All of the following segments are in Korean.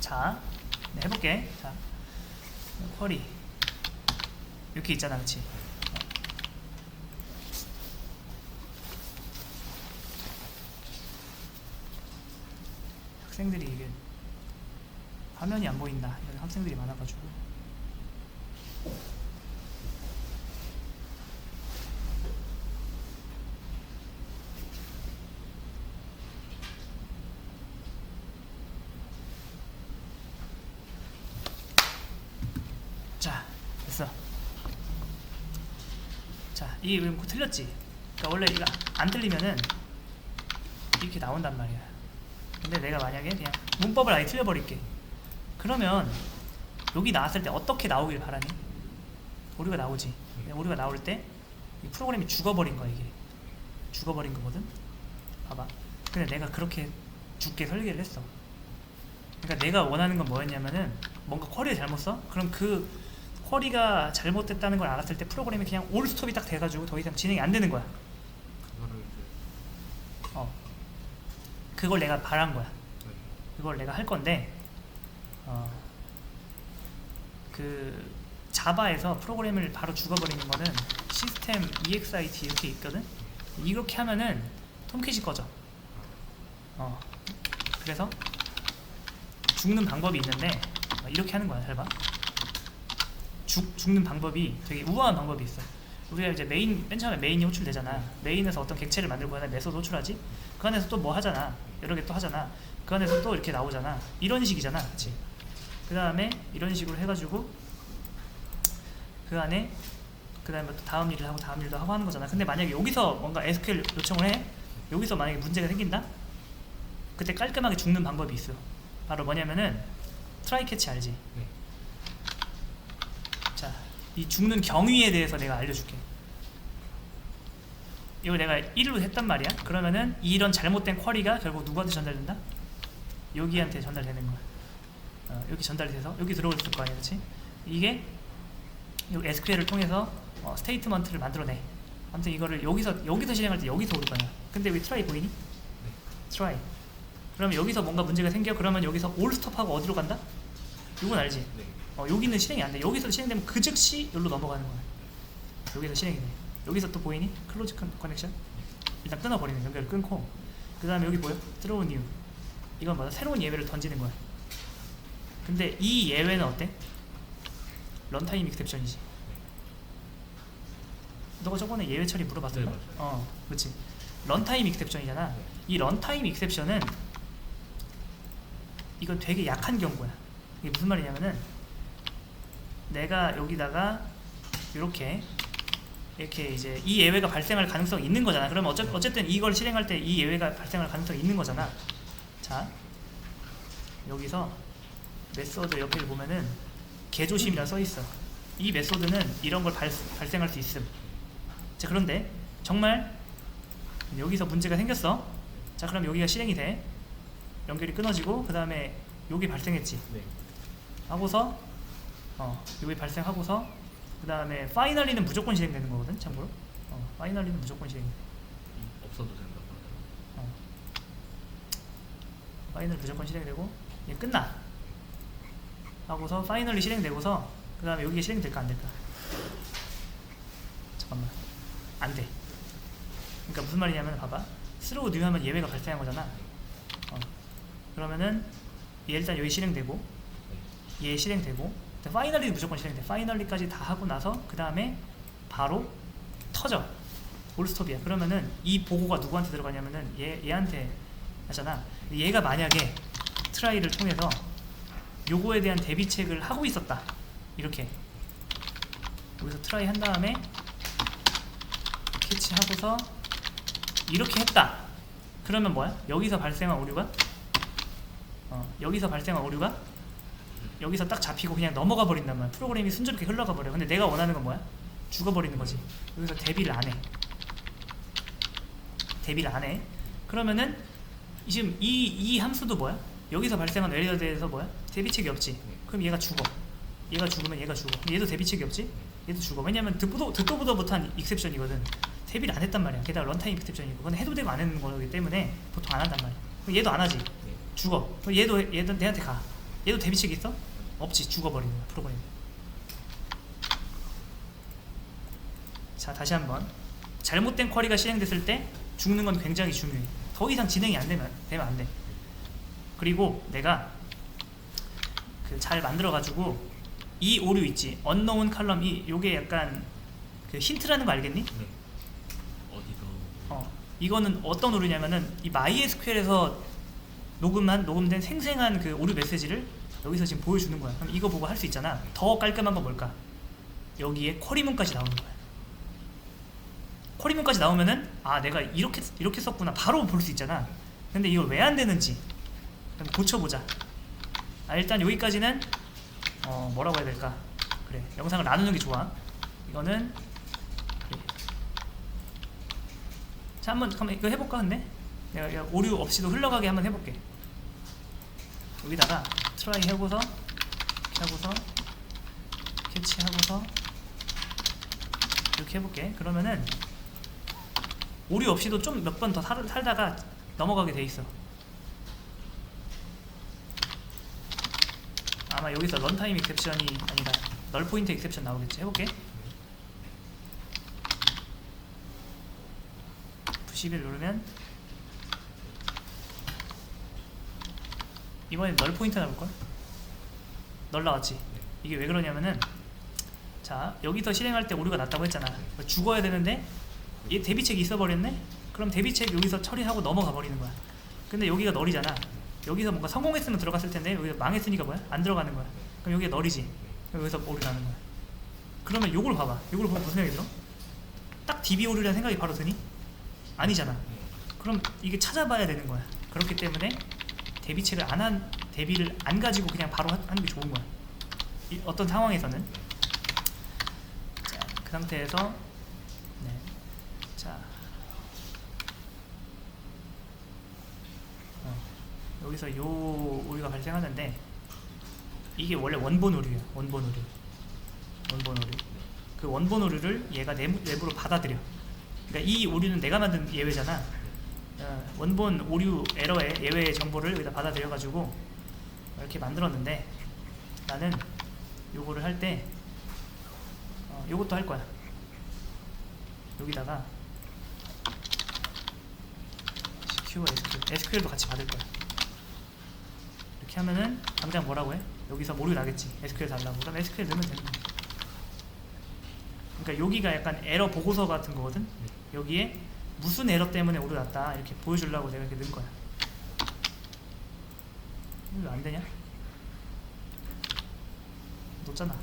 자, 네, 해볼게. 자, 쿼리 이렇게 있잖아, 그렇지? 학생들이 이게 화면이 안 보인다. 학생들이 많아가지고. 자, 됐어. 자, 이게 왜 틀렸지? 그러니까 원래 이거 안 틀리면은 이렇게 나온단 말이야. 근데 내가 만약에 그냥 문법을 아예 틀려버릴게. 그러면 여기 나왔을 때 어떻게 나오길 바라니? 오류가 나오지. 오류가 나올 때이 프로그램이 죽어버린 거야 이게. 죽어버린 거거든. 봐봐. 근데 내가 그렇게 죽게 설계를 했어. 그러니까 내가 원하는 건 뭐였냐면은 뭔가 쿼리를 잘못 써? 그럼 그 쿼리가 잘못됐다는 걸 알았을 때 프로그램이 그냥 올 스톱이 딱 돼가지고 더 이상 진행이 안 되는 거야. 어. 그걸 내가 바란 거야. 네. 그걸 내가 할 건데 어, 그 자바에서 프로그램을 바로 죽어버리는 거는 시스템 exit 이렇게 있거든. 이렇게 하면은 톰캣이 꺼져. 어. 그래서 죽는 방법이 있는데 어, 이렇게 하는 거야. 잘 봐. 죽 죽는 방법이 되게 우아한 방법이 있어. 우리가 이제 메인 맨 처음에 메인이 호출되잖아. 메인에서 어떤 객체를 만들고 하나 메소드 호출하지. 그 안에서 또 뭐 하잖아. 여러 개 또 하잖아. 그 안에서 또 이렇게 나오잖아. 이런 식이잖아, 그렇지? 그 다음에 이런 식으로 해가지고 그 안에 그 다음에 또 다음 일을 하고 다음 일도 하고 하는 거잖아. 근데 만약에 여기서 뭔가 SQL 요청을 해, 여기서 만약에 문제가 생긴다, 그때 깔끔하게 죽는 방법이 있어. 바로 뭐냐면은 트라이 캐치 알지? 네. 자, 이 죽는 경위에 대해서 내가 알려줄게. 이거 내가 1로 했단 말이야. 그러면은 이런 잘못된 쿼리가 결국 누구한테 전달된다? 여기한테 전달되는 거야. 어, 여기 전달이 돼서 여기 들어올 거 아니야, 그렇지? 이게 이 SQL을 통해서 어, 스테이트먼트를 만들어내. 아무튼 이거를 여기서 여기서 실행할 때 여기서 올 거야. 근데 왜 트라이 보이니? 네. 트라이. 그러면 여기서 뭔가 문제가 생겨. 그러면 여기서 올 스톱하고 어디로 간다? 이건 알지? 네. 어, 여기는 실행이 안 돼. 여기서 실행되면 그 즉시 여기로 넘어가는 거야. 여기서 실행이 돼. 여기서 또 보이니? 클로즈 컨- 커넥션? 일단 끊어버리는 연결을 끊고 그 다음에 여기 보여? 들어온 이유. 이건 뭐야? 새로운 예외를 던지는 거야. 근데 이 예외는 어때? 런타임 익셉션이지. 너가 저번에 예외 처리 물어봤었나? 네. 어, 그렇지. 런타임 익셉션이잖아. 이 런타임 익셉션은 이건 되게 약한 경고야. 이게 무슨 말이냐면은 내가 여기다가 이렇게 이렇게 이제 이 예외가 발생할 가능성이 있는 거잖아. 그러면 어째, 어쨌든 이걸 실행할 때 이 예외가 발생할 가능성이 있는 거잖아. 자, 여기서 메소드 옆에 보면은 개조심이라 써 있어. 이 메소드는 이런 걸 발, 발생할 수 있음. 자, 그런데 정말 여기서 문제가 생겼어. 자, 그럼 여기가 실행이 돼. 연결이 끊어지고 그 다음에 여기 발생했지. 네. 하고서 어 여기 발생하고서 그 다음에 파이널리는 무조건 실행되는 거거든 참고로. 어 파이널리는 무조건 실행. 이- 없어도 하더라고요. 어. 파이널 무조건 실행되고 이게 끝나. 하고서 파이널리 실행되고서 그 다음에 여기가 실행될까 안 될까? 잠깐만. 안돼. 그러니까 무슨 말이냐면 봐봐. 스로우 뉴 하면 예외가 발생한 거잖아. 어. 그러면은 얘 일단 여기 실행되고 네. 얘 실행되고 파이널리 무조건 실행돼. 파이널리까지 다 하고 나서 그 다음에 바로 터져. 올스톱이야. 그러면은 이 보고가 누구한테 들어가냐면은 얘, 얘한테 하잖아. 얘가 만약에 트라이를 통해서 요거에 대한 대비책을 하고 있었다. 이렇게. 여기서 트라이 한 다음에 캐치하고서 이렇게 했다. 그러면 뭐야? 여기서 발생한 오류가? 어, 여기서 발생한 오류가 여기서 딱 잡히고 그냥 넘어가 버린단 말이야. 프로그램이 순조롭게 흘러가 버려. 근데 내가 원하는 건 뭐야? 죽어버리는 거지. 여기서 대비를 안 해. 대비를 안 해. 그러면은 지금 이, 이 함수도 뭐야? 여기서 발생한 에러에 대해서 뭐야? 대비책이 없지. 그럼 얘가 죽어. 얘가 죽으면 얘가 죽어. 얘도 대비책이 없지? 얘도 죽어. 왜냐면 듣도, 듣도 보도 못한 익셉션이거든. 대비를 안 했단 말이야. 게다가 런타임 익셉션이고. 그건 해도 되고 안 하는 거기 때문에 보통 안 한단 말이야. 얘도 안 하지. 네. 죽어. 그럼 얘도 얘도 내한테 가. 얘도 대비책 있어? 없지 죽어버리는 거야 프로그램 자 다시 한번. 잘못된 쿼리가 실행됐을 때 죽는 건 굉장히 중요해. 더 이상 진행이 안 되면 되면 안돼. 그리고 내가 그 잘 만들어 가지고 이 오류 있지. 언노운 칼럼 이 요게 약간 그 힌트라는 거 알겠니? 네. 어디서? 어, 이거는 어떤 오류냐면은 이 MySQL에서 녹음한 녹음된 생생한 그 오류 메시지를 여기서 지금 보여주는 거야. 그럼 이거 보고 할 수 있잖아. 더 깔끔한 건 뭘까? 여기에 쿼리문까지 나오는 거야. 쿼리문까지 나오면은 아 내가 이렇게 이렇게 썼구나 바로 볼 수 있잖아. 근데 이거 왜 안 되는지 그럼 고쳐보자. 아, 일단 여기까지는 어 뭐라고 해야 될까? 그래 영상을 나누는 게 좋아. 이거는 그래. 자 한번 한번 이거 해볼까 근데 내가 오류 없이도 흘러가게 한번 해볼게 여기다가 트라이 이렇게 하고서 캐치 하고서 이렇게 해볼게. 그러면은 오류 없이도 좀 몇 번 더 살다가 넘어가게 돼 있어. 아마 여기서 런타임 익셉션이 아니라 널 포인트 익셉션 나오겠지. 해볼게. F11 누르면 이번엔 널 포인트 나올걸? 널 나왔지? 이게 왜 그러냐면은 자 여기서 실행할 때 오류가 났다고 했잖아 죽어야 되는데 얘 대비책이 있어버렸네? 그럼 대비책 여기서 처리하고 넘어가 버리는 거야 근데 여기가 널이잖아 여기서 뭔가 성공했으면 들어갔을 텐데 여기서 망했으니까 뭐야? 안 들어가는 거야 그럼 여기가 널이지 여기서 오류 나는 거야 그러면 요걸 봐봐 요걸 보면 무슨 생각이 들어? 딱 DB 오류라는 생각이 바로 드니? 아니잖아 그럼 이게 찾아봐야 되는 거야. 그렇기 때문에 대비책을 안한 대비를 안 가지고 그냥 바로 하- 하는 게 좋은 거야. 이, 어떤 상황에서는 자, 그 상태에서 네. 자 어, 여기서 요 오류가 발생하는데 이게 원래 원본 오류야. 원본 오류. 원본 오류. 그 원본 오류를 얘가 내부, 내부로 받아들여. 그러니까 이 오류는 내가 만든 예외잖아. 어, 원본 오류 에러의 예외의 정보를 여기다 받아들여가지고 이렇게 만들었는데 나는 요거를 할 때 어, 요것도 할 거야. 여기다가 secure SQL, SQL도 같이 받을 거야. 이렇게 하면은 당장 뭐라고 해? 여기서 오류 나겠지. SQL 달라고. 그럼 SQL 넣으면 되는 거야. 그러니까 여기가 약간 에러 보고서 같은 거거든. 여기에 무슨 에러 때문에 오류 났다 이렇게 보여주려고 내가 이렇게 넣은 거야. 이거 왜안 되냐? 놓잖아.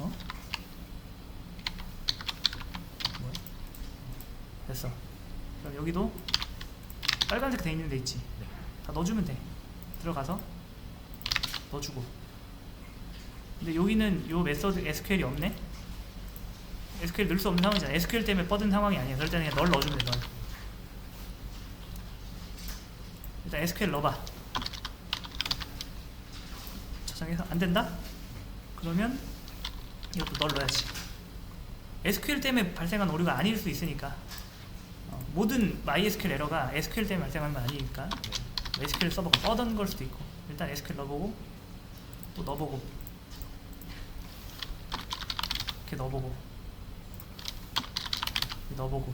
어? 뭐야? 됐어. 그럼 여기도 빨간색 돼 있는 데 있지. 네. 다 넣어주면 돼. 들어가서 넣어주고. 근데 여기는 요 메서드 SQL이 없네. SQL 넣을 수 없는 상황이잖아. SQL 때문에 뻗은 상황이 아니야. 그럴 때는 그냥 널 넣어주면 돼. 널. 일단 SQL 넣어봐. 저장해서 안 된다? 그러면 이것도 널 넣어야지. SQL 때문에 발생한 오류가 아닐 수 있으니까. 어, 모든 MySQL 에러가 SQL 때문에 발생하는 건 아니니까. SQL 서버가 뻗은 걸 수도 있고 일단 SQL 넣어보고 또 넣어보고. 이렇게 넣어보고. 넣어보고.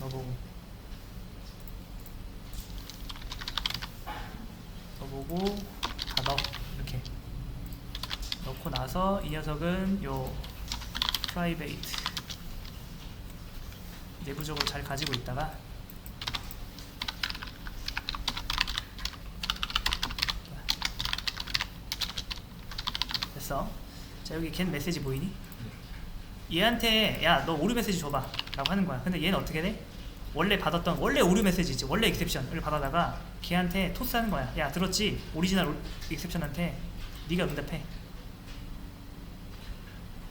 넣어보고. 넣어보고. 다 넣어. 이렇게. 넣고 나서 이 녀석은 요 프라이베이트 내부적으로 잘 가지고 있다가 됐어 자 여기 겐 메시지 보이니? 얘한테 야 너 오류 메시지 줘봐 라고 하는 거야 근데 얘는 어떻게 돼? 원래 받았던 원래 오류 메시지지 원래 익셉션을 받아다가 걔한테 토스하는 거야 야 들었지? 오리지널 오- 익셉션한테 네가 응답해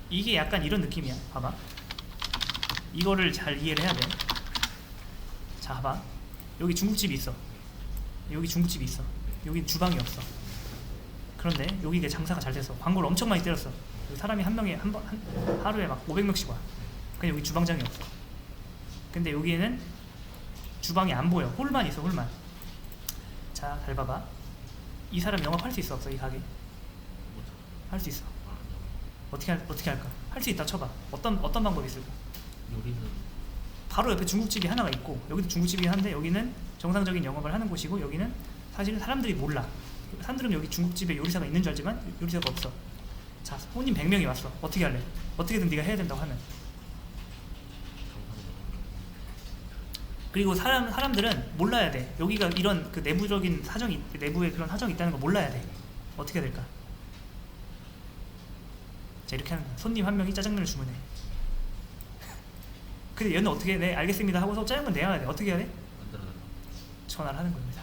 이게 약간 이런 느낌이야 봐봐 이거를 잘 이해를 해야 돼. 자, 봐봐. 여기 중국집이 있어. 여기 중국집이 있어. 여기 주방이 없어. 그런데 여기 이게 장사가 잘 됐어. 광고를 엄청 많이 때렸어. 사람이 한 명에 한 번 한, 하루에 막 500명씩 와. 근데 여기 주방장이 없어. 근데 여기에는 주방이 안 보여. 홀만 있어, 홀만. 자, 잘 봐봐. 이 사람 영업할 수 있어 없어 이 가게? 할 수 있어. 아, 어떻게 할, 어떻게 할까? 할 수 있다 쳐봐. 어떤 어떤 방법이 있을까? 요리는 바로 옆에 중국집이 하나가 있고 여기도 중국집이긴 한데 여기는 정상적인 영업을 하는 곳이고 여기는 사실 사람들이 몰라. 사람들은 여기 중국집에 요리사가 있는 줄 알지만 요리사가 없어. 자, 손님 100명이 왔어. 어떻게 할래? 어떻게든 네가 해야 된다고 하면. 그리고 사람 사람들은 몰라야 돼. 여기가 이런 그 내부적인 사정이 내부에 그런 사정이 있다는 거 몰라야 돼. 어떻게 해야 될까? 자 이렇게 하는 거야. 손님 한 명이 짜장면을 주문해. 근데 얘는 어떻게 해? 네 알겠습니다 하고서 짜장면 내야 돼. 어떻게 해야 돼? 전화를 하는 겁니다.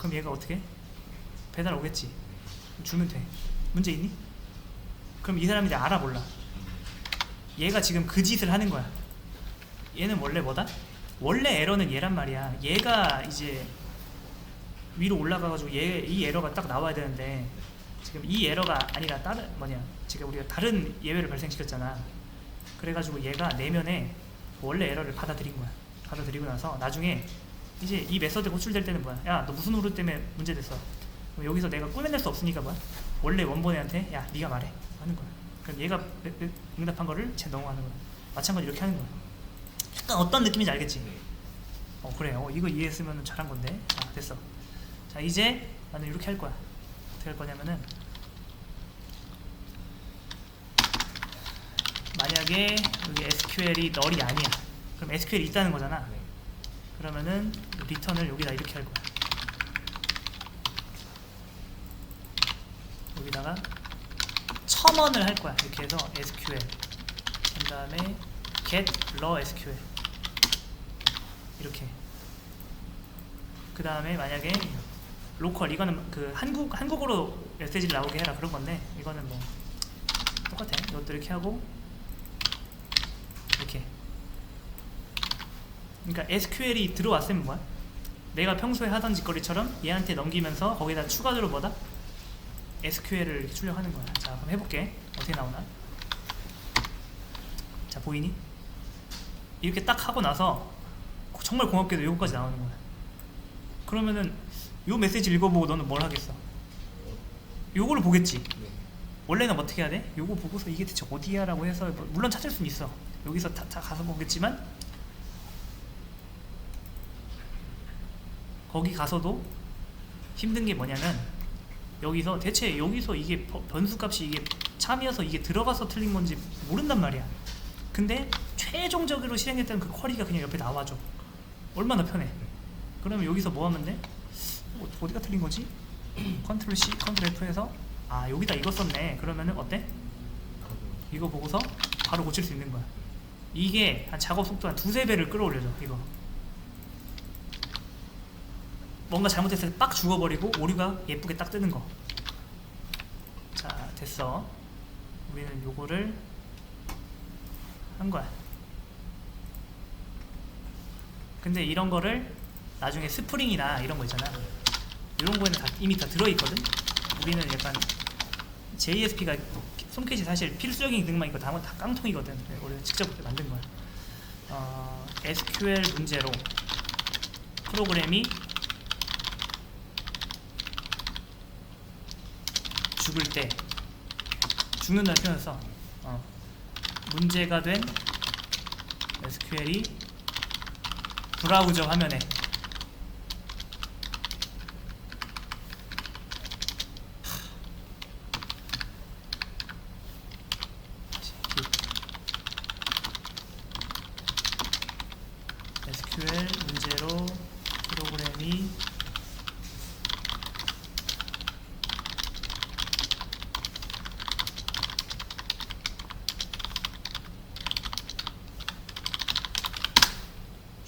그럼 얘가 어떻게? 해? 배달 오겠지. 주면 돼. 문제 있니? 그럼 이 사람이 이제 알아 몰라. 얘가 지금 그 짓을 하는 거야. 얘는 원래 뭐다? 원래 에러는 얘란 말이야. 얘가 이제 위로 올라가가지고 얘 이 에러가 딱 나와야 되는데 지금 이 에러가 아니라 다른 뭐냐? 지금 우리가 다른 예외를 발생시켰잖아. 그래가지고 얘가 내면에 원래 에러를 받아들인 거야. 받아들이고 나서 나중에 이제 이 메서드 호출될 때는 뭐야? 야, 너 무슨 오류 때문에 문제됐어? 여기서 내가 꾸며낼 수 없으니까 뭐야? 원래 원본애한테 야, 네가 말해 하는 거야. 그럼 얘가 응답한 거를 쟤 넘어가는 거야. 마찬가지 로 이렇게 하는 거야. 약간 어떤 느낌인지 알겠지? 어 그래, 어 이거 이해했으면 잘한 건데. 자 됐어. 자 이제 나는 이렇게 할 거야. 어떻게 할 거냐면은 만약에 여기 SQL이 널이 아니야. 그럼 SQL이 있다는 거잖아. 네. 그러면은 리턴을 여기다 이렇게 할 거야. 여기다가 첨언을 할 거야. 이렇게 해서 SQL. 그 다음에 get raw SQL. 이렇게. 그 다음에 만약에 로컬 이거는 그 한국 한국어로 메시지를 나오게 해라 그런 건데 이거는 뭐 똑같아. 이것도 이렇게 하고 이렇게. 그러니까 SQL이 들어왔으면 뭐야? 내가 평소에 하던 짓거리처럼 얘한테 넘기면서 거기다 추가적으로 뭐다? SQL을 출력하는 거야. 자, 그럼 해볼게. 어떻게 나오나? 자, 보이니? 이렇게 딱 하고 나서 정말 고맙게도 이거까지 나오는 거야. 그러면은 요 메시지 읽어보고 너는 뭘 하겠어? 요거를 보겠지. 네. 원래는 어떻게 해야 돼? 요거 보고서 이게 대체 어디야? 라고 해서 뭐- 물론 찾을 수는 있어 여기서 다, 다 가서 보겠지만 거기 가서도 힘든 게 뭐냐면 여기서 대체 여기서 이게 버- 변수값이 이게 참이어서 이게 들어가서 틀린 건지 모른단 말이야 근데 최종적으로 실행했던 그 쿼리가 그냥 옆에 나와줘 얼마나 편해 그러면 여기서 뭐 하면 돼? 어, 어디가 틀린 거지? 컨트롤 C, 컨트롤 F에서 아 여기다 이거 썼네 그러면은 어때? 이거 보고서 바로 고칠 수 있는 거야 이게 한 작업 속도 한 두세 배를 끌어올려줘 이거 뭔가 잘못했을 때 빡 죽어버리고 오류가 예쁘게 딱 뜨는 거 자 됐어. 우리는 요거를 한 거야. 근데 이런 거를 나중에 스프링이나 이런 거 있잖아. 이런 거에는 다 이미 다 들어있거든? 우리는 약간 JSP가 솜캣이 사실 필수적인 기능만 있고 다음은 다 깡통이거든. 우리는 직접 만든 거야. 어, SQL 문제로 프로그램이 죽을 때 죽는다는 표현을 써. 어, 문제가 된 SQL이 브라우저 화면에 SQL 문제로 프로그램이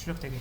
출력되게